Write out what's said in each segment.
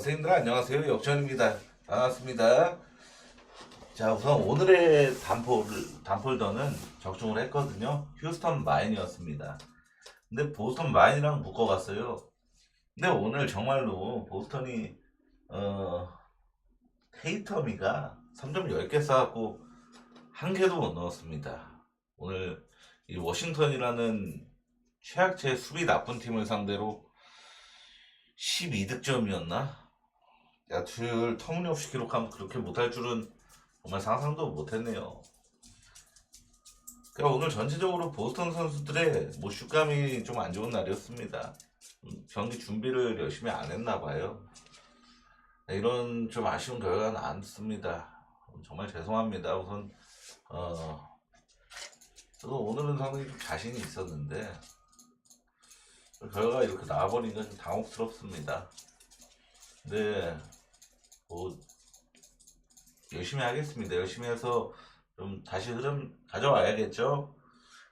선생님들 안녕하세요. 역전입니다. 반갑습니다. 자, 우선 오늘의 단폴, 단폴더는 적중을 했거든요. 휴스턴 마인이었습니다. 근데 보스턴 마인이랑 묶어갔어요. 근데 오늘 정말로 보스턴이, 어, 테이터미가 3점 10개 쌓았고, 한 개도 못 넣었습니다. 오늘 이 워싱턴이라는 최악체 수비 나쁜 팀을 상대로 12득점이었나? 야투율 터무니없이 기록하면 그렇게 못할 줄은 정말 상상도 못했네요. 그러니까 오늘 전체적으로 보스턴 선수들의 뭐 슛감이 좀 안 좋은 날이었습니다. 음, 경기 준비를 열심히 안 했나 봐요. 네, 이런 좀 아쉬운 결과가 나왔습니다. 정말 죄송합니다. 우선 어 저도 오늘은 상당히 좀 자신이 있었는데 결과가 이렇게 나와버리니까 좀 당혹스럽습니다. 네, 뭐 열심히 하겠습니다. 열심히 해서 좀 다시 흐름 가져와야겠죠.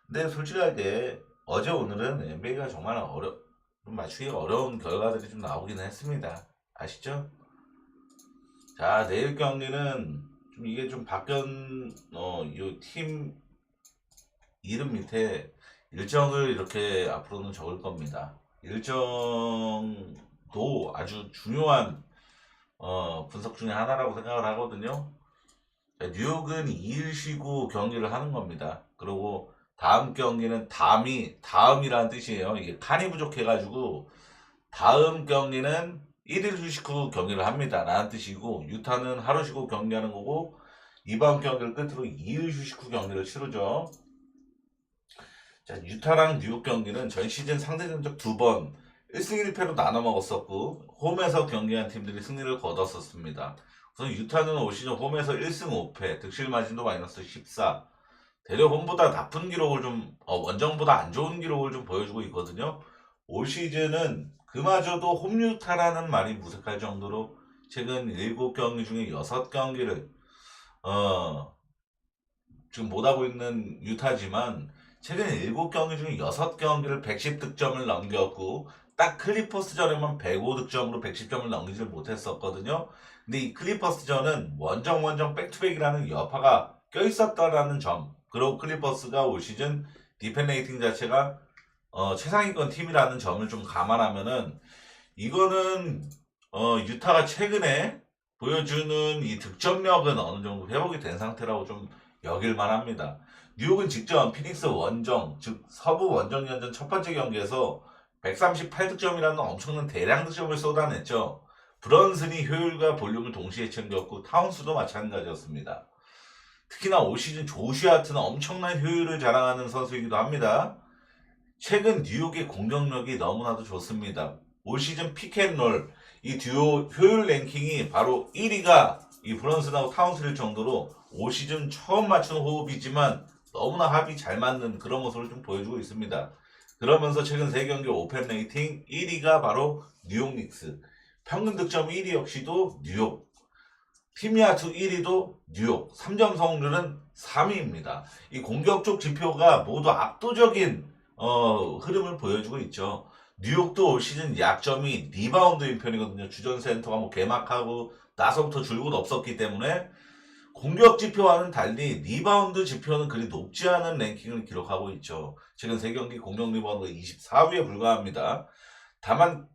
근데 솔직하게 어제 오늘은 NBA가 정말 어려 좀 맞추기가 어려운 결과들이 좀 나오긴 했습니다. 아시죠? 자 내일 경기는 좀 이게 좀 바뀐 어이팀 이름 밑에 일정을 이렇게 앞으로는 적을 겁니다. 일정도 아주 중요한 어, 분석 중에 하나라고 생각을 하거든요. 자, 뉴욕은 2일 쉬고 경기를 하는 겁니다. 그리고 다음 경기는 다음이 다음이라는 뜻이에요. 이게 칸이 부족해가지고 다음 경기는 1일 휴식 후 경기를 합니다. 라는 뜻이고 유타는 하루 쉬고 경기하는 거고 이번 경기를 끝으로 2일 휴식 후 경기를 치르죠. 자, 유타랑 뉴욕 경기는 전 시즌 상대 전적 두번 1승 1패로 나눠 먹었었고 홈에서 경기한 팀들이 승리를 거뒀었습니다. 우선 유타는 올 시즌 홈에서 1승 5패, 득실 마진도 마이너스 14. 대려 홈보다 나쁜 기록을 좀 어, 원정보다 안 좋은 기록을 좀 보여주고 있거든요. 올 시즌은 그마저도 홈유타라는 말이 무색할 정도로 최근 7경기 중에 6경기를 어, 지금 못하고 있는 유타지만 최근 7경기 중에 6경기를 110득점을 넘겼고 딱 클리퍼스전에만 105득점으로 110점을 넘기질 못했었거든요. 근데 이 클리퍼스전은 원정 원정 백투백이라는 여파가 껴있었다라는 점 그리고 클리퍼스가 올 시즌 디펜레이팅 자체가 어, 최상위권 팀이라는 점을 좀 감안하면은 이거는 어, 유타가 최근에 보여주는 이 득점력은 어느 정도 회복이 된 상태라고 좀 여길 만합니다. 뉴욕은 직전 피닉스 원정, 즉 서부 원정 연전 첫 번째 경기에서 138득점이라는 엄청난 대량 득점을 쏟아냈죠. 브런슨이 효율과 볼륨을 동시에 챙겼고 타운스도 마찬가지였습니다. 특히나 올 시즌 조슈아트는 엄청난 효율을 자랑하는 선수이기도 합니다. 최근 뉴욕의 공격력이 너무나도 좋습니다. 올 시즌 피켓롤 이 듀오 효율 랭킹이 바로 1위가 이 브런슨하고 타운스일 정도로 올 시즌 처음 맞춘 호흡이지만 너무나 합이 잘 맞는 그런 모습을 좀 보여주고 있습니다. 그러면서 최근 3경기 오펜 레이팅 1위가 바로 뉴욕 닉스. 평균 득점 1위 역시도 뉴욕. 팀야투 1위도 뉴욕. 3점 성공률은 3위입니다. 이 공격 쪽 지표가 모두 압도적인 어, 흐름을 보여주고 있죠. 뉴욕도 올 시즌 약점이 리바운드인 편이거든요. 주전 센터가 뭐 개막하고 나서부터 줄곧 없었기 때문에 공격 지표와는 달리 리바운드 지표는 그리 높지 않은 랭킹을 기록하고 있죠. 최근 3경기 공격 리바운드가 24위에 불과합니다. 다만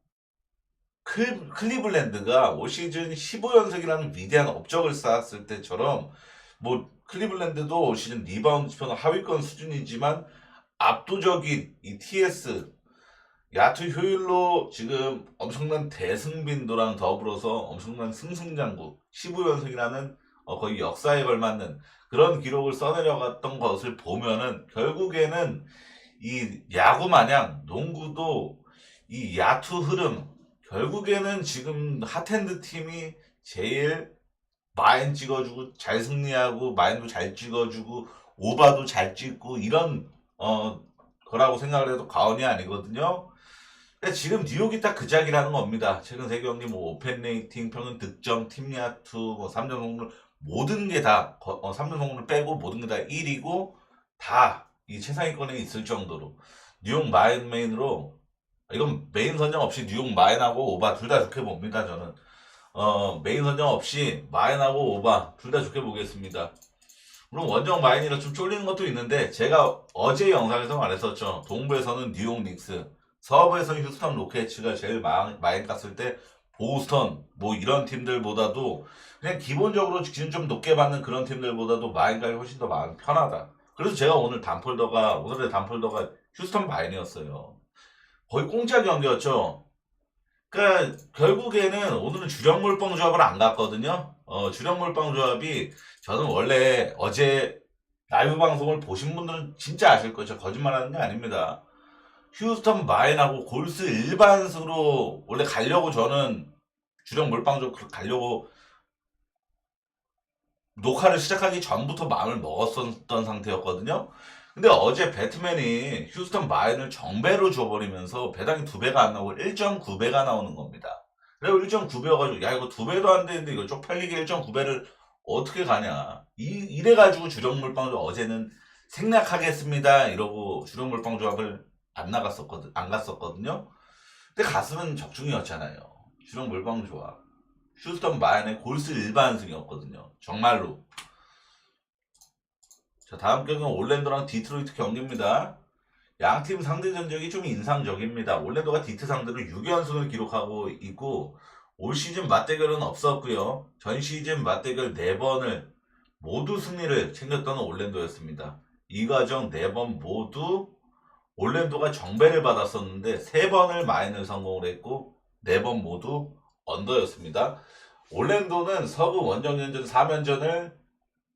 클, 클리블랜드가 올 시즌 15연승이라는 위대한 업적을 쌓았을 때처럼 뭐 클리블랜드도 올 시즌 리바운드 지표는 하위권 수준이지만 압도적인 이 TS 야투 효율로 지금 엄청난 대승빈도랑 더불어서 엄청난 승승장구 15연승이라는 어, 거의 역사에 걸맞는 그런 기록을 써내려갔던 것을 보면은 결국에는 이 야구 마냥 농구도 이 야투 흐름 결국에는 지금 핫핸드 팀이 제일 마인 찍어주고 잘 승리하고 마인도 잘 찍어주고 오바도 잘 찍고 이런 어 거라고 생각을 해도 과언이 아니거든요. 지금 뉴욕이 딱그 짝이라는 겁니다. 최근 세 경기 뭐 오펜 레이팅, 평균 득점, 팀 야투, 뭐 3점 성공률 모든 게 다, 어, 3점 성공률 빼고 모든 게 다 1위고 다 이 최상위권에 있을 정도로 뉴욕 마인 메인으로 이건 메인 선정 없이 뉴욕 마인하고 오바 둘 다 좋게 봅니다. 저는 어, 메인 선정 없이 마인하고 오바 둘 다 좋게 보겠습니다. 물론 원정 마인이라 좀 쫄리는 것도 있는데 제가 어제 영상에서 말했었죠. 동부에서는 뉴욕 닉스, 서부에서는 휴스턴 로켓츠가 제일 마, 마인 깠을 때 보스턴 뭐 이런 팀들보다도 그냥 기본적으로 지금 좀 높게 받는 그런 팀들보다도 마인감이 훨씬 더 마음 편하다. 그래서 제가 오늘 단폴더가 오늘의 단폴더가 휴스턴 마인이었어요. 거의 공짜 경기였죠. 그러니까 결국에는 오늘은 주력 물방 조합을 안 갔거든요. 어, 주력 물방 조합이 저는 원래 어제 라이브 방송을 보신 분들은 진짜 아실 거죠. 거짓말하는 게 아닙니다. 휴스턴 마인하고 골스 일반수로 원래 가려고 저는 주력 물방 조합 가려고 녹화를 시작하기 전부터 마음을 먹었었던 상태였거든요. 근데 어제 배트맨이 휴스턴 마인을 정배로 줘버리면서 배당이 두 배가 안 나오고 1.9배가 나오는 겁니다. 그리고 1.9배여가지고 야 이거 두 배도 안 되는데 이거 쪽팔리게 1.9배를 어떻게 가냐. 이, 이래가지고 주력물빵 어제는 생략하겠습니다. 이러고 주력물빵 조합을 안 나갔었거든, 안 갔었거든요. 근데 갔으면 적중이었잖아요. 주력물빵 조합. 휴스턴 마인의 골스 일반승이었거든요. 정말로. 자, 다음 경기는 올랜도랑 디트로이트 경기입니다. 양팀 상대 전적이 좀 인상적입니다. 올랜도가 디트 상대로 6연승을 기록하고 있고 올 시즌 맞대결은 없었고요. 전 시즌 맞대결 4번을 모두 승리를 챙겼던 올랜도였습니다. 이 과정 4번 모두 올랜도가 정배를 받았었는데 3번을 마인을 성공을 했고 4번 모두 언더였습니다. 올랜도는 서부 원정연전 4면전을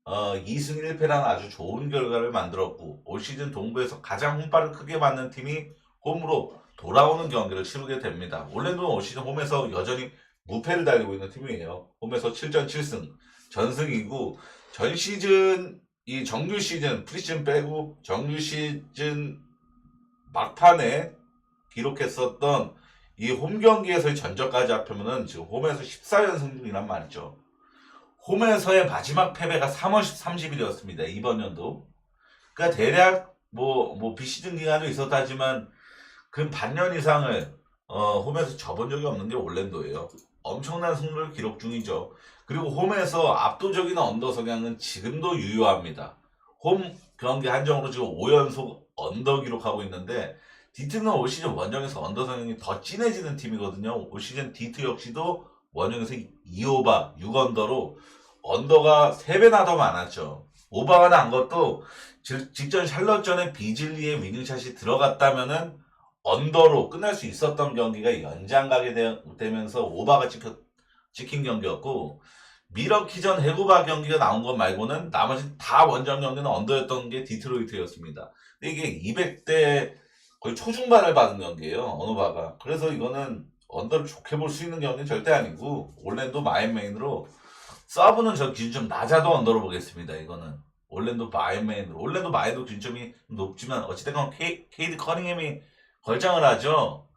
어, 2승 1패라는 아주 좋은 결과를 만들었고 올 시즌 동부에서 가장 홍파를 크게 받는 팀이 홈으로 돌아오는 경기를 치르게 됩니다. 올랜도는 올 시즌 홈에서 여전히 무패를 달리고 있는 팀이에요. 홈에서 7전 7승 전승이고 전 시즌 이 정규 시즌 프리시즌 빼고 정규 시즌 막판에 기록했었던 이 홈 경기에서의 전적까지 합하면은 지금 홈에서 14연승 중이란 말이죠. 홈에서의 마지막 패배가 3월 30일이었습니다. 이번 연도. 그러니까 대략 뭐, 뭐 비시즌 기간도 있었다지만 근 반년 이상을 어, 홈에서 접은 적이 없는 게 올랜도예요. 엄청난 승률을 기록 중이죠. 그리고 홈에서 압도적인 언더 성향은 지금도 유효합니다. 홈 경기 한정으로 지금 5연속 언더 기록하고 있는데 디트는 올 시즌 원정에서 언더 성향이 더 진해지는 팀이거든요. 올 시즌 디트 역시도 원정에서 2오바 6언더로 언더가 3배나 더 많았죠. 오바가 난 것도 즉, 직전 샬럿전에 비질리의 위닝샷이 들어갔다면은 언더로 끝날 수 있었던 경기가 연장 가게 되, 되면서 오바가 찍힌 경기였고 미러키전 해고바 경기가 나온 것 말고는 나머지 다 원정 경기는 언더였던 게 디트로이트였습니다. 이게 200대 거의 초중반을 받은 경기예요. 어느바가. 그래서 이거는 언더를 좋게 볼 수 있는 경기는 절대 아니고 올랜도 마인메인으로 서브는 저 기준 좀 낮아도 언더로 보겠습니다. 이거는 올랜도 마인메인으로 올랜도 마인도 기준점이 높지만 어찌됐건 케이, 케이드 커닝햄이 걸장을 하죠.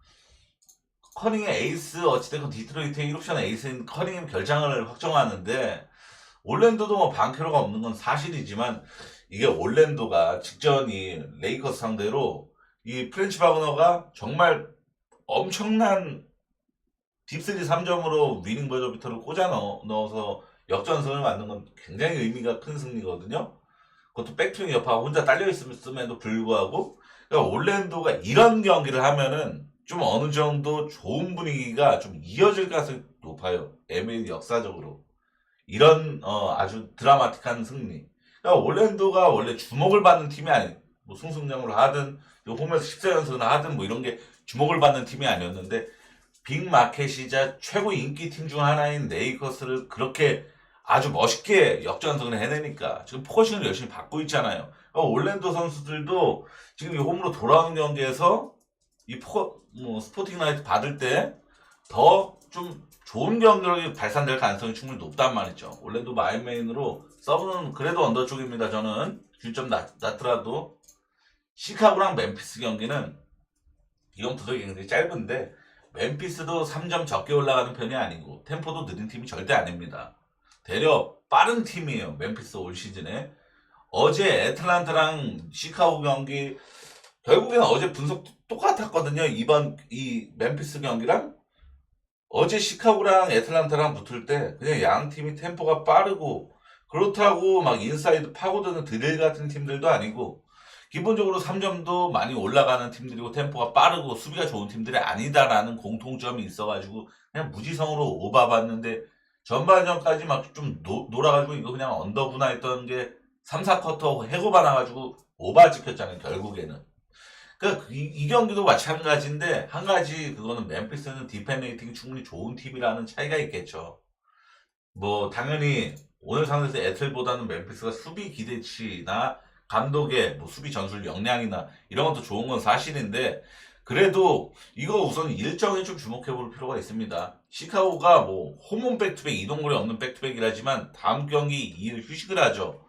커닝의 에이스 어찌됐건 디트로이트의 1옵션 에이스인 커닝햄 결장을 확정하는데 올랜도도 뭐 반캐로가 없는 건 사실이지만 이게 올랜도가 직전이 레이커스 상대로 이 프렌치 바그너가 정말 엄청난 딥스리 3점으로 위닝 버저비터를 꽂아 넣, 넣어서 역전승을 만든 건 굉장히 의미가 큰 승리거든요. 그것도 백투ing 여파가 혼자 딸려 있음에도 불구하고 그러니까 올랜도가 이런 경기를 하면은 좀 어느 정도 좋은 분위기가 좀 이어질 가능성이 높아요. NBA 역사적으로 이런 어, 아주 드라마틱한 승리. 그러니까 올랜도가 원래 주목을 받는 팀이 아니, 뭐 승승장으로 하든 홈에서 14연승을 하든 뭐 이런 게 주목을 받는 팀이 아니었는데 빅마켓이자 최고 인기 팀 중 하나인 레이커스를 그렇게 아주 멋있게 역전승을 해내니까 지금 포커싱을 열심히 받고 있잖아요. 그러니까 올랜도 선수들도 지금 이 홈으로 돌아오는 경기에서 이 포, 뭐 스포팅 나이트 받을 때 더 좀 좋은 경기력이 발산될 가능성이 충분히 높단 말이죠. 올랜도 마인메인으로 서브는 그래도 언더 쪽입니다. 저는 균점 낮, 낮더라도 시카고랑 멤피스 경기는 이건 부석이 굉장히 짧은데 멤피스도 3점 적게 올라가는 편이 아니고 템포도 느린 팀이 절대 아닙니다. 대려 빠른 팀이에요. 멤피스 올 시즌에 어제 애틀란타랑 시카고 경기 결국에는 어제 분석 똑같았거든요. 이번 이 멤피스 경기랑 어제 시카고랑 애틀란타랑 붙을 때 그냥 양 팀이 템포가 빠르고 그렇다고 막 인사이드 파고드는 드릴 같은 팀들도 아니고 기본적으로 3점도 많이 올라가는 팀들이고 템포가 빠르고 수비가 좋은 팀들이 아니다라는 공통점이 있어가지고 그냥 무지성으로 오바봤는데 전반전까지 막 좀 놀아가지고 이거 그냥 언더구나 했던 게 3, 4쿼터 해고가 나가지고 오바 찍혔잖아요 결국에는 그러니까 이, 이 경기도 마찬가지인데 한 가지 그거는 멤피스는 디펜 레이팅이 충분히 좋은 팀이라는 차이가 있겠죠 뭐 당연히 오늘 상대에서 애틀보다는 멤피스가 수비 기대치나 감독의 뭐 수비 전술 역량이나 이런 것도 좋은 건 사실인데 그래도 이거 우선 일정에 좀 주목해 볼 필요가 있습니다. 시카고가 뭐 홈온 백투백 이동거리 없는 백투백이라지만 다음 경기 2일 휴식을 하죠.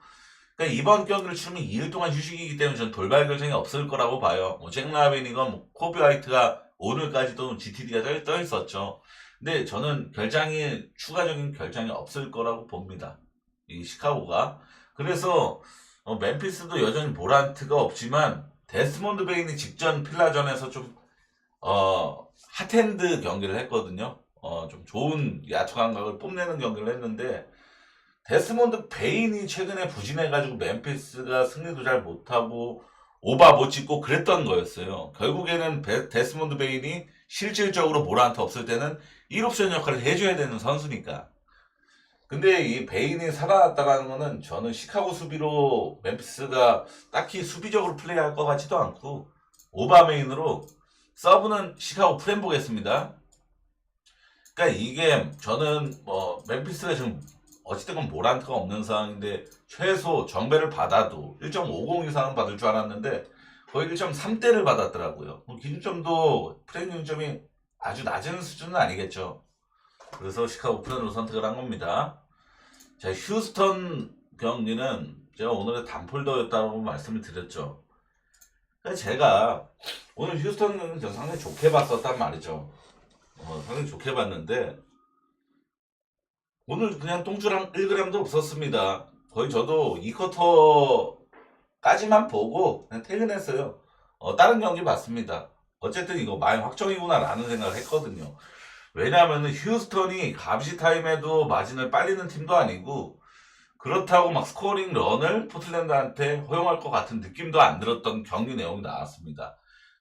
그러니까 이번 경기를 치르면 2일 동안 휴식이기 때문에 저는 돌발 결정이 없을 거라고 봐요. 뭐 잭 라빈이건 뭐 코비 화이트가 오늘까지도 GTD가 떠, 떠 있었죠. 근데 저는 결장이 추가적인 결장이 없을 거라고 봅니다. 이 시카고가 그래서 어, 멤피스도 여전히 모란트가 없지만 데스몬드 베인이 직전 필라전에서 좀 어, 핫핸드 경기를 했거든요. 어, 좀 좋은 야투 감각을 뽐내는 경기를 했는데 데스몬드 베인이 최근에 부진해가지고 멤피스가 승리도 잘 못하고 오바 못 찍고 그랬던 거였어요. 결국에는 베- 데스몬드 베인이 실질적으로 모란트 없을 때는 1옵션 역할을 해줘야 되는 선수니까. 근데 이 베인이 살아났다는 거는 저는 시카고 수비로 멤피스가 딱히 수비적으로 플레이할 것 같지도 않고 오바 메인으로 서브는 시카고 프렘 보겠습니다. 그러니까 이게 저는 뭐 멤피스가 지금 어찌됐건 모란트가 없는 상황인데 최소 정배를 받아도 1.50 이상은 받을 줄 알았는데 거의 1.3대를 받았더라고요. 뭐 기준점도 프레임 기준점이 아주 낮은 수준은 아니겠죠. 그래서 시카고 프렌으로 선택을 한 겁니다. 자, 휴스턴 경기는 제가 오늘의 단폴더였다고 말씀을 드렸죠. 그러니까 제가 오늘 휴스턴 경기는 저 상당히 좋게 봤었단 말이죠. 어, 상당히 좋게 봤는데 오늘 그냥 똥주랑 1g도 없었습니다. 거의 저도 2쿼터까지만 보고 그냥 퇴근했어요. 어, 다른 경기 봤습니다. 어쨌든 이거 마인 확정이구나라는 생각을 했거든요. 왜냐하면 휴스턴이 감시 타임에도 마진을 빨리는 팀도 아니고 그렇다고 막 스코어링 런을 포틀랜드한테 허용할 것 같은 느낌도 안 들었던 경기 내용이 나왔습니다.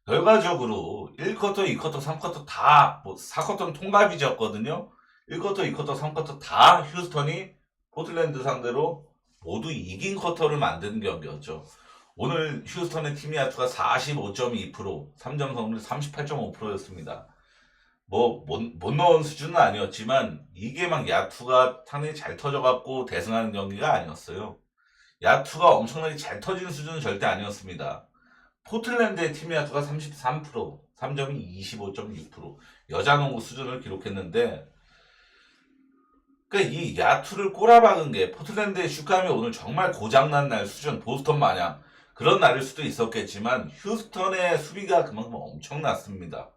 결과적으로 1쿼터, 2쿼터, 3쿼터 다, 뭐 4쿼터는 통합이었거든요. 1쿼터, 2쿼터, 3쿼터 다 휴스턴이 포틀랜드 상대로 모두 이긴 쿼터를 만드는 경기였죠. 오늘 휴스턴의 팀 야투가 45.2%, 3점 성률 38.5%였습니다. 뭐, 못, 못 넣은 수준은 아니었지만, 이게 막 야투가 상당히 잘 터져갖고 대승하는 경기가 아니었어요. 야투가 엄청나게 잘 터지는 수준은 절대 아니었습니다. 포틀랜드의 팀 야투가 33%, 3점이 25.6%, 여자 농구 수준을 기록했는데, 그러니까 이 야투를 꼬라박은 게 포틀랜드의 슈감이 오늘 정말 고장난 날 수준, 보스턴 마냥 그런 날일 수도 있었겠지만, 휴스턴의 수비가 그만큼 엄청났습니다.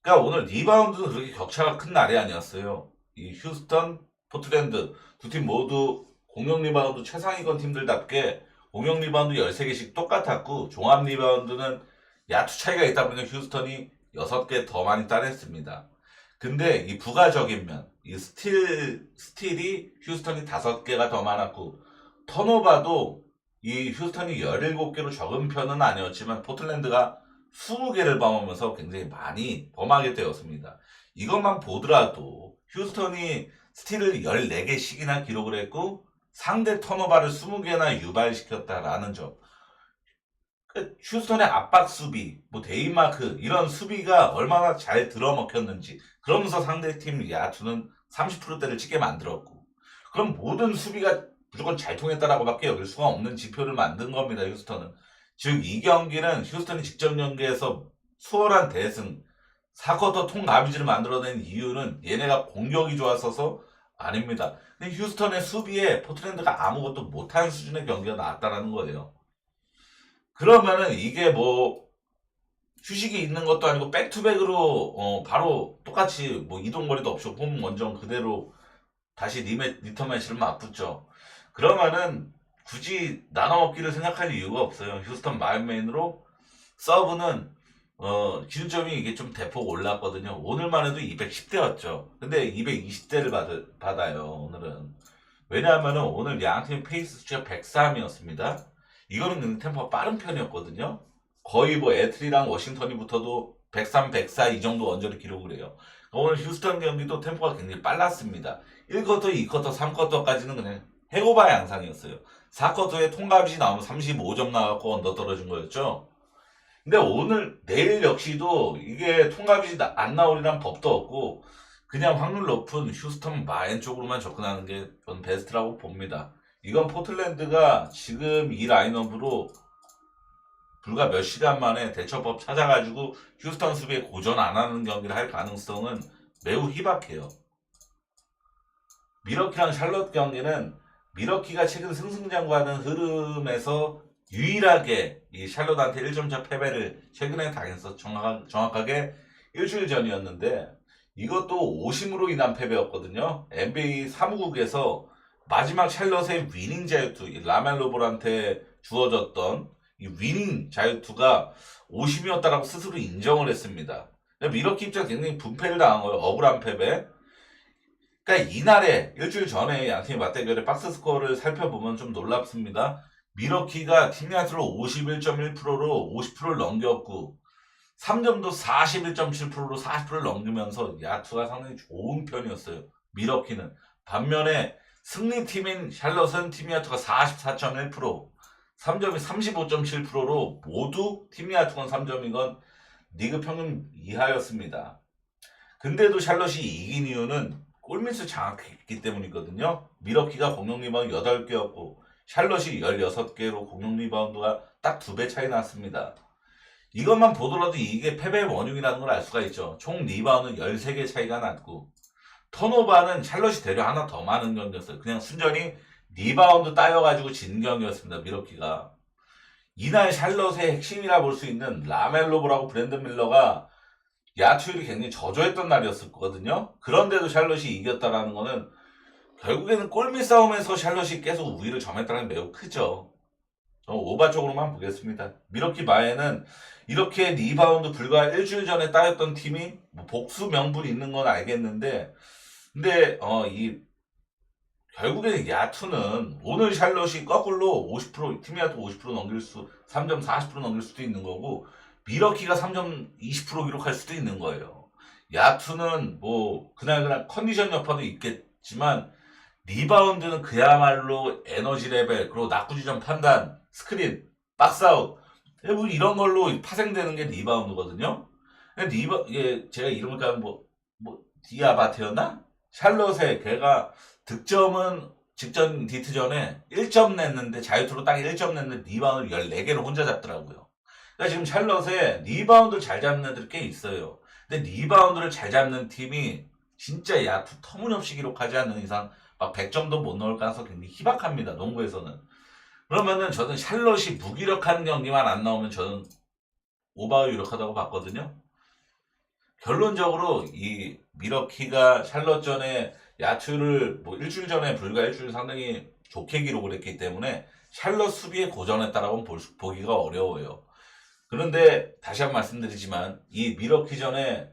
그러니까 오늘 리바운드는 그렇게 격차가 큰 날이 아니었어요. 이 휴스턴, 포트랜드 두 팀 모두 공격 리바운드 최상위권 팀들답게 공격 리바운드 13개씩 똑같았고 종합 리바운드는 야투 차이가 있다 보니까 휴스턴이 6개 더 많이 따냈습니다. 근데 이 부가적인 면, 이 스틸, 스틸이 휴스턴이 5개가 더 많았고 턴오바도 이 휴스턴이 17개로 적은 편은 아니었지만 포틀랜드가 20개를 범하면서 굉장히 많이 범하게 되었습니다. 이것만 보더라도 휴스턴이 스틸을 14개씩이나 기록을 했고 상대 턴오버를 20개나 유발시켰다라는 점. 그 휴스턴의 압박 수비, 뭐 데이마크 이런 수비가 얼마나 잘 들어먹혔는지 그러면서 상대 팀 야투는 30%대를 찍게 만들었고 그럼 모든 수비가 무조건 잘 통했다라고밖에 여길 수가 없는 지표를 만든 겁니다. 휴스턴은. 즉 이 경기는 휴스턴이 직전 경기에서 수월한 대승 4쿼터 통나비지를 만들어낸 이유는 얘네가 공격이 좋았어서 아닙니다. 근데 휴스턴의 수비에 포트랜드가 아무것도 못한 수준의 경기가 나왔다라는 거예요. 그러면은 이게 뭐 휴식이 있는 것도 아니고 백투백으로 어 바로 똑같이 뭐 이동 거리도 없이 홈 원정 그대로 다시 리메 리턴 매치를 맞붙죠. 그러면은 굳이 나눠 먹기를 생각할 이유가 없어요. 휴스턴 마인메인으로 서브는 어, 기준점이 이게 좀 대폭 올랐거든요. 오늘만 해도 210대였죠. 근데 220대를 받, 받아요, 오늘은. 왜냐하면은 오늘 양팀 페이스 수치가 103이었습니다. 이거는 근데 템포가 빠른 편이었거든요. 거의 뭐 애틀이랑 워싱턴이 붙어도 103, 104 이 정도 언저리 기록을 해요. 오늘 휴스턴 경기도 템포가 굉장히 빨랐습니다. 1쿼터, 2쿼터, 3쿼터까지는 그냥 해고바 양상이었어요. 4쿼터에 통과비시 나오면 35점 나왔고 언더 떨어진 거였죠. 근데 오늘, 내일 역시도 이게 나- 안 나오리란 법도 없고 그냥 확률 높은 휴스턴 마인 쪽으로만 접근하는 게 전 베스트라고 봅니다. 이건 포틀랜드가 지금 이 라인업으로 불과 몇 시간 만에 대처법 찾아가지고 휴스턴 수비에 고전 안 하는 경기를 할 가능성은 매우 희박해요. 미러키랑 샬럿 경기는 미러키가 최근 승승장구하는 흐름에서 유일하게 이 샬럿한테 1점차 패배를 최근에 당해서 정확, 정확하게 일주일 전이었는데 이것도 오심으로 인한 패배였거든요. NBA 사무국에서 마지막 샬럿의 위닝 자유투, 이 라멜로볼한테 주어졌던 이 위닝 자유투가 오심이었다라고 스스로 인정을 했습니다. 미러키 입장 굉장히 분패를 당한 거예요. 억울한 패배. 그러니까 이날에 일주일 전에 양팀의 맞대결의 박스 스코어를 살펴보면 좀 놀랍습니다. 미러키가 팀 야수로 51.1%로 50%를 넘겼고 3점도 41.7%로 40%를 넘기면서 야투가 상당히 좋은 편이었어요. 미러키는 반면에 승리팀인 샬럿은 팀 야투가 44.1%, 3점이 35.7%로 모두 팀 야투건 3점이건 리그 평균 이하였습니다. 근데도 샬럿이 이긴 이유는 골밑을 장악했기 때문이거든요. 미러키가 공격 리바운드 8개였고 샬럿이 16개로 공격 리바운드가 딱 두 배 차이 났습니다. 이것만 보더라도 이게 패배의 원흉이라는 걸 알 수가 있죠. 총 리바운드 13개 차이가 났고 턴오버는 샬럿이 대려 하나 더 많은 경기였어요. 그냥 순전히 리바운드 따여가지고 진 경기였습니다. 미러키가. 이날 샬럿의 핵심이라 볼 수 있는 라멜로브라고 브랜든 밀러가 야투율이 굉장히 저조했던 날이었을 거거든요. 그런데도 샬럿이 이겼다라는 거는 결국에는 골밑 싸움에서 샬럿이 계속 우위를 점했다는 게 매우 크죠. 저는 오바 쪽으로만 보겠습니다. 미러키 마에는 이렇게 리바운드 불과 일주일 전에 따였던 팀이 뭐 복수 명분이 있는 건 알겠는데, 근데 어 이 결국에는 야투는 오늘 샬럿이 거꾸로 50%팀 야투 50% 넘길 수, 3점 40% 넘길 수도 있는 거고 미러키가 3점 20% 기록할 수도 있는 거예요. 야투는 뭐 그날 그날 컨디션 여파도 있겠지만 리바운드는 그야말로 에너지 레벨 그리고 낙구 지점 판단 스크린 박스아웃 대부분 이런 걸로 파생되는 게 리바운드거든요. 리바 이게 제가 이름을 까면 뭐 뭐 디아바트였나? 샬롯의 걔가 득점은 직전 디트 전에 1점 냈는데 자유투로 딱 1점 냈는데 리바운드 14개를 혼자 잡더라고요. 그러니까 지금 샬롯에 리바운드를 잘 잡는 애들이 꽤 있어요. 근데 리바운드를 잘 잡는 팀이 진짜 야투 터무니없이 기록하지 않는 이상 막 100점도 못 넣을 가능성이 굉장히 희박합니다. 농구에서는. 그러면은 저는 샬롯이 무기력한 경기만 안 나오면 저는 오바가 유력하다고 봤거든요. 결론적으로 이 미러키가 샬롯전에 야투를 뭐 일주일 전에 불과 일주일 상당히 좋게 기록을 했기 때문에 샬롯 수비에 고전했다라고 보기가 어려워요. 그런데 다시 한 번 말씀드리지만 이 미러키 전에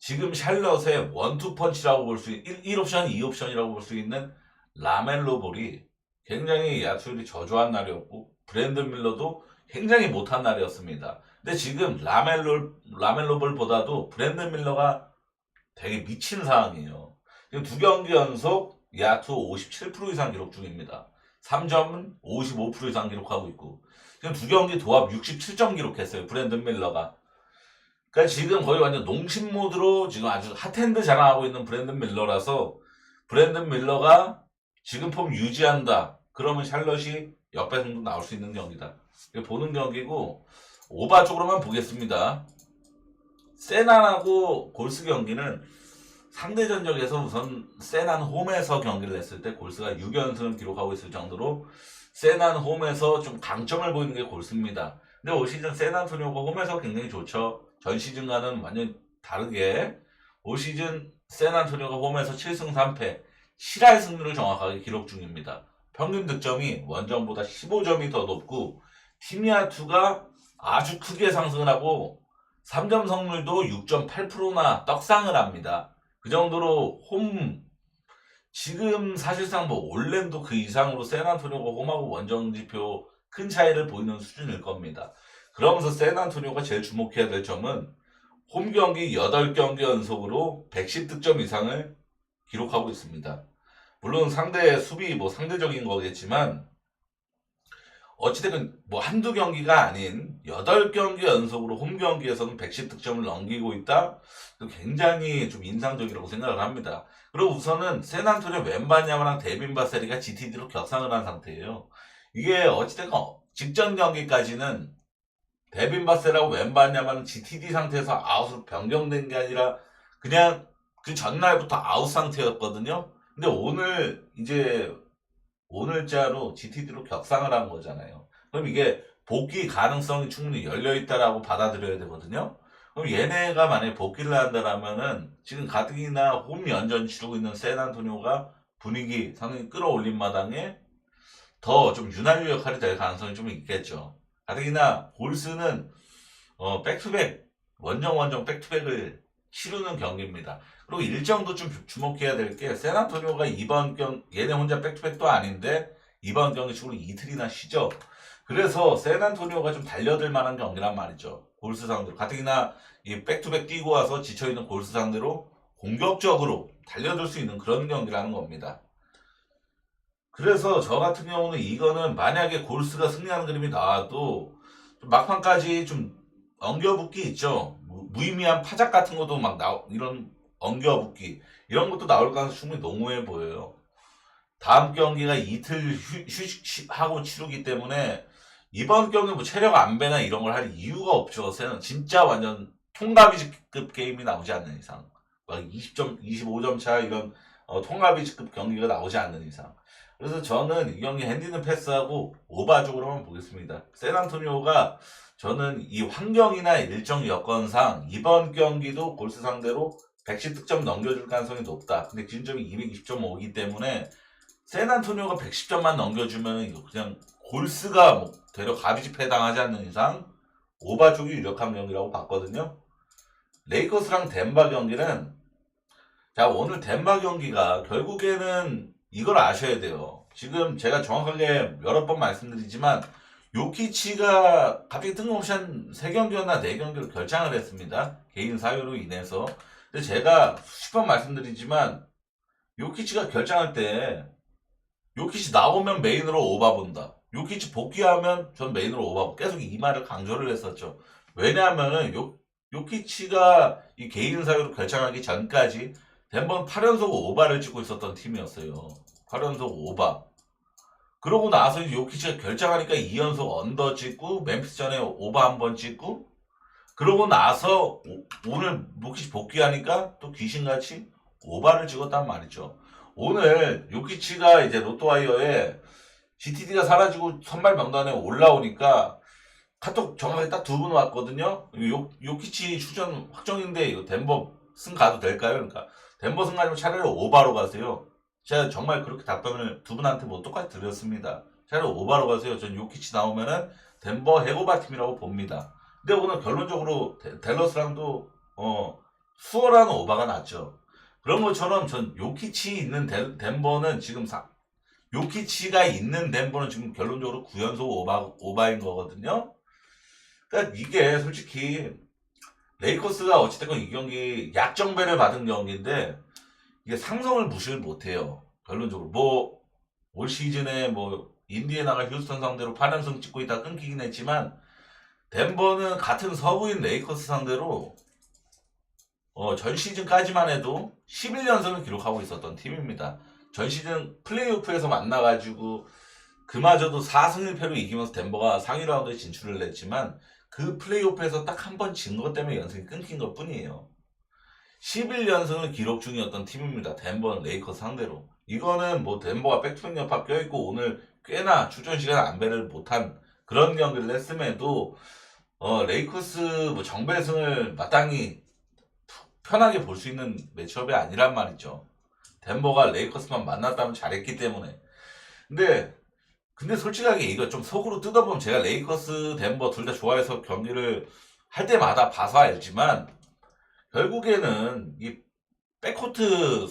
지금 샬럿의 원투 펀치라고 볼 수, 1, 1옵션, 2옵션이라고 볼 수 있는 라멜로 볼이 굉장히 야투율이 저조한 날이었고, 브랜든 밀러도 굉장히 못한 날이었습니다. 근데 지금 라멜로, 라멜로 볼보다도 브랜든 밀러가 되게 미친 상황이에요. 지금 두 경기 연속 야투 57% 이상 기록 중입니다. 3점은 55% 이상 기록하고 있고, 지금 두 경기 도합 67점 기록했어요. 브랜든 밀러가. 그러니까 지금 거의 완전 농심 모드로 지금 아주 핫핸드 자랑하고 있는 브랜든 밀러라서 브랜든 밀러가 지금 폼 유지한다. 그러면 샬럿이 역배승도 나올 수 있는 경기다. 보는 경기고 오바 쪽으로만 보겠습니다. 세난하고 골스 경기는 상대 전적에서 우선 세난 홈에서 경기를 했을 때 골스가 6연승을 기록하고 있을 정도로 세난 홈에서 좀 강점을 보이는 게 골스입니다. 근데 올 시즌 세난토니오가 홈에서 굉장히 좋죠. 전 시즌과는 완전 다르게 올 시즌 세난토니오가 홈에서 7승 3패 7할 승률을 정확하게 기록 중입니다. 평균 득점이 원정보다 15점이 더 높고 팀야투가 아주 크게 상승을 하고 3점 성률도 6.8%나 떡상을 합니다. 그 정도로 홈 지금 사실상 뭐 올랜도 그 이상으로 샌안토니오가 홈하고 원정 지표 큰 차이를 보이는 수준일 겁니다. 그러면서 샌안토니오가 제일 주목해야 될 점은 홈 경기 8경기 연속으로 110득점 이상을 기록하고 있습니다. 물론 상대 수비 뭐 상대적인 거겠지만 어찌됐든 뭐 한두 경기가 아닌 8경기 연속으로 홈 경기에서는 110 득점을 넘기고 있다. 굉장히 좀 인상적이라고 생각을 합니다. 그리고 우선은 세난토리오 웬바냐마랑 데빈 바세리가 GTD로 격상을 한 상태예요. 이게 어찌됐건 직전 경기까지는 데빈 바세라고 웬바냐마는 GTD 상태에서 아웃으로 변경된 게 아니라 그냥 그 전날부터 아웃 상태였거든요. 근데 오늘 이제 오늘자로 GTD로 격상을 한 거잖아요. 그럼 이게 복귀 가능성이 충분히 열려 있다라고 받아들여야 되거든요. 그럼 얘네가 만약에 복귀를 한다라면은 지금 가뜩이나 홈 연전 치르고 있는 샌안토니오가 분위기 상당히 끌어올린 마당에 더 좀 유난유 역할이 될 가능성이 좀 있겠죠. 가뜩이나 골스는 어, 백투백 원정 원정 백투백을 치르는 경기입니다. 그리고 일정도 좀 주- 주목해야 될게 샌안토니오가 이번 경 얘네 혼자 백투백도 아닌데 이번 경기 치고 이틀이나 쉬죠. 그래서 샌안토니오가 좀 달려들 만한 경기란 말이죠. 골스 상대로 가뜩이나 이 백투백 뛰고 와서 지쳐 있는 골스 상대로 공격적으로 달려들 수 있는 그런 경기라는 겁니다. 그래서 저 같은 경우는 이거는 만약에 골스가 승리하는 그림이 나와도 좀 막판까지 좀 엉겨붙기 있죠. 무- 무의미한 파작 같은 것도 막 나, 이런 엉겨붙기 이런 것도 나올 가능성이 충분히 농후해 보여요. 다음 경기가 이틀 휴, 휴식하고 치르기 때문에 이번 경기 뭐 체력 안배나 이런 걸 할 이유가 없죠. 쟤는 진짜 완전 통가비지급 게임이 나오지 않는 이상 막 20점, 25점 차 이런 어, 통가비지급 경기가 나오지 않는 이상 그래서 저는 이 경기 핸디는 패스하고 오바적으로만 보겠습니다. 샌안토니오가 저는 이 환경이나 일정 여건상 이번 경기도 골스 상대로 110 득점 넘겨줄 가능성이 높다. 근데 기준점이 220.5이기 때문에 샌안토니오가 110점만 넘겨주면 이거 그냥 골스가 뭐 되려 가비집 해당하지 않는 이상 오바 쪽이 유력한 경기라고 봤거든요. 레이커스랑 덴바 경기는 자 오늘 덴바 경기가 결국에는 이걸 아셔야 돼요. 지금 제가 정확하게 여러 번 말씀드리지만 요키치가 갑자기 뜬금없이 한 3경기였나 4경기를 결장을 했습니다. 개인 사유로 인해서. 근데 제가 수십 번 말씀드리지만 요키치가 결장할 때 요키치 나오면 메인으로 오바 본다. 요키치 복귀하면 전 메인으로 오바 본다. 계속 이 말을 강조를 했었죠. 왜냐하면은 요, 요키치가 이 개인 사유로 결장하기 전까지 덴버는 8연속 오바를 찍고 있었던 팀이었어요. 8연속 오바. 그러고 나서 요키치가 결정하니까 2연속 언더 찍고 멤피스 전에 오바 한번 찍고 그러고 나서 오, 늘 요키치 복귀하니까 또 귀신같이 오바를 찍었단 말이죠. 오늘 요키치가 이제 로또와이어에 GTD가 사라지고 선발 명단에 올라오니까 카톡 정확하게 딱 두 분 왔거든요. 요, 요키치 출전 확정인데 이거 덴버 승 가도 될까요? 그러니까 덴버 승 가면 차라리 오바로 가세요. 제가 정말 그렇게 답변을 두 분한테 뭐 똑같이 드렸습니다. 차라리 오바로 가세요. 전 요키치 나오면은 덴버 해고바 팀이라고 봅니다. 근데 오늘 결론적으로 데- 댈러스랑도 어 수월한 오바가 났죠. 그런 것처럼 전 요키치 있는 데- 덴버는 지금 사, 요키치가 있는 덴버는 지금 결론적으로 9연속 오바, 오바인 거거든요. 그러니까 이게 솔직히 레이커스가 어찌됐건 이 경기 약정배를 받은 경기인데 이게 상성을 무시를 못해요. 결론적으로 뭐 올 시즌에 뭐 인디애나가 휴스턴 상대로 8연승 찍고 있다 끊기긴 했지만 덴버는 같은 서부인 레이커스 상대로 어, 전 시즌까지만 해도 11연승을 기록하고 있었던 팀입니다. 전 시즌 플레이오프에서 만나가지고 그마저도 4승 1패로 이기면서 덴버가 상위 라운드에 진출을 했지만 그 플레이오프에서 딱 한 번 진 것 때문에 연승이 끊긴 것 뿐이에요. 11연승을 기록 중이었던 팀입니다. 덴버 레이커스 상대로. 이거는 뭐 덴버가 백투백 여파 껴있고 오늘 꽤나 출전 시간 안배를 못한 그런 경기를 했음에도 어, 레이커스 뭐 정배승을 마땅히 편하게 볼 수 있는 매치업이 아니란 말이죠. 덴버가 레이커스만 만났다면 잘했기 때문에. 근데 근데 솔직하게 이거 좀 속으로 뜯어보면 제가 레이커스, 덴버 둘 다 좋아해서 경기를 할 때마다 봐서 알지만 결국에는 이 백코트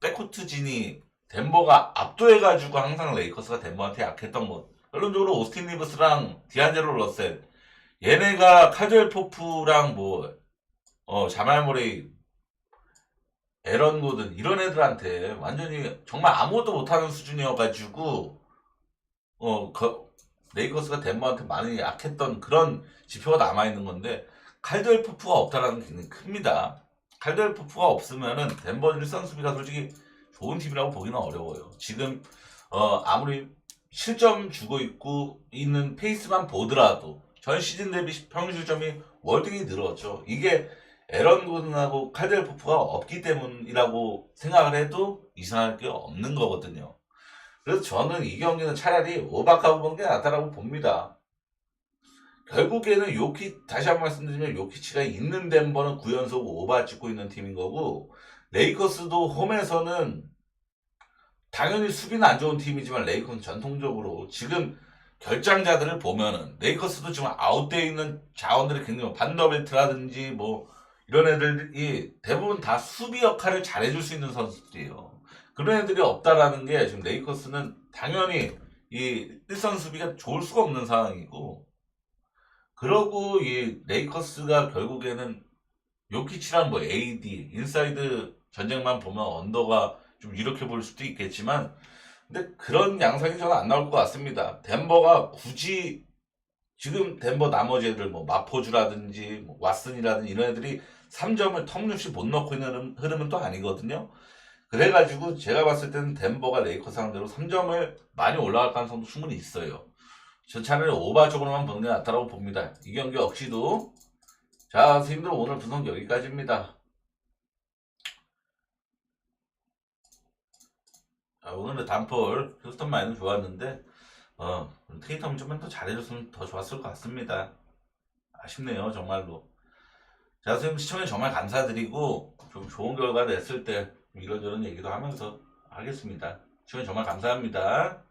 백코트 진이 덴버가 압도해가지고 항상 레이커스가 덴버한테 약했던 것. 결론적으로 오스틴 리브스랑 디안젤로 러셀 얘네가 카드웰 포프랑 뭐 어, 자말 모레이 에런 고든 이런 애들한테 완전히 정말 아무것도 못하는 수준이어가지고 어 그, 레이커스가 덴버한테 많이 약했던 그런 지표가 남아있는 건데 칼드웰 포프가 없다라는 게 굉장히 큽니다. 칼드웰 포프가 없으면은 덴버 일선 수비가 솔직히 좋은 팀이라고 보기는 어려워요. 지금 어 아무리 실점 주고 있고 있는 페이스만 보더라도 전 시즌 대비 평균 실점이 월등히 늘었죠. 이게 에런 고든하고 칼델 포프가 없기 때문이라고 생각을 해도 이상할 게 없는 거거든요. 그래서 저는 이 경기는 차라리 오바카고 보는 게 낫다라고 봅니다. 결국에는 요키 다시 한 번 말씀드리면 요키치가 있는 덴버는 9연속 오바 찍고 있는 팀인 거고 레이커스도 홈에서는 당연히 수비는 안 좋은 팀이지만 레이커는 전통적으로 지금 결장자들을 보면은 레이커스도 지금 아웃되어 있는 자원들이 굉장히 반더벨트라든지 뭐 이런 애들이 대부분 다 수비 역할을 잘해줄 수 있는 선수들이에요. 그런 애들이 없다라는 게 지금 레이커스는 당연히 이 일선 수비가 좋을 수가 없는 상황이고 그러고 이 레이커스가 결국에는 요키치랑 뭐 AD 인사이드 전쟁만 보면 언더가 좀 이렇게 보일 수도 있겠지만 근데 그런 양상이 저는 안 나올 것 같습니다. 덴버가 굳이 지금 덴버 나머지 애들 뭐 마포주라든지 뭐 왓슨이라든지 이런 애들이 3점을 터무니없이 못 넣고 있는 흐름- 흐름은 또 아니거든요. 그래가지고 제가 봤을 때는 덴버가 레이커 상대로 3점을 많이 올라갈 가능성도 충분히 있어요. 전 차라리 오바 쪽으로만 보는 게 낫다고 봅니다. 이 경기 역시도 자 선생님들 오늘 분석 여기까지입니다. 자, 오늘의 단폴 휴스턴 마인은 좋았는데 어 테이텀 좀만 더 잘해줬으면 더 좋았을 것 같습니다. 아쉽네요 정말로. 자 선생님 시청해 정말 감사드리고 좀 좋은 결과 냈을 때 이런저런 얘기도 하면서 하겠습니다. 시청해 정말 감사합니다.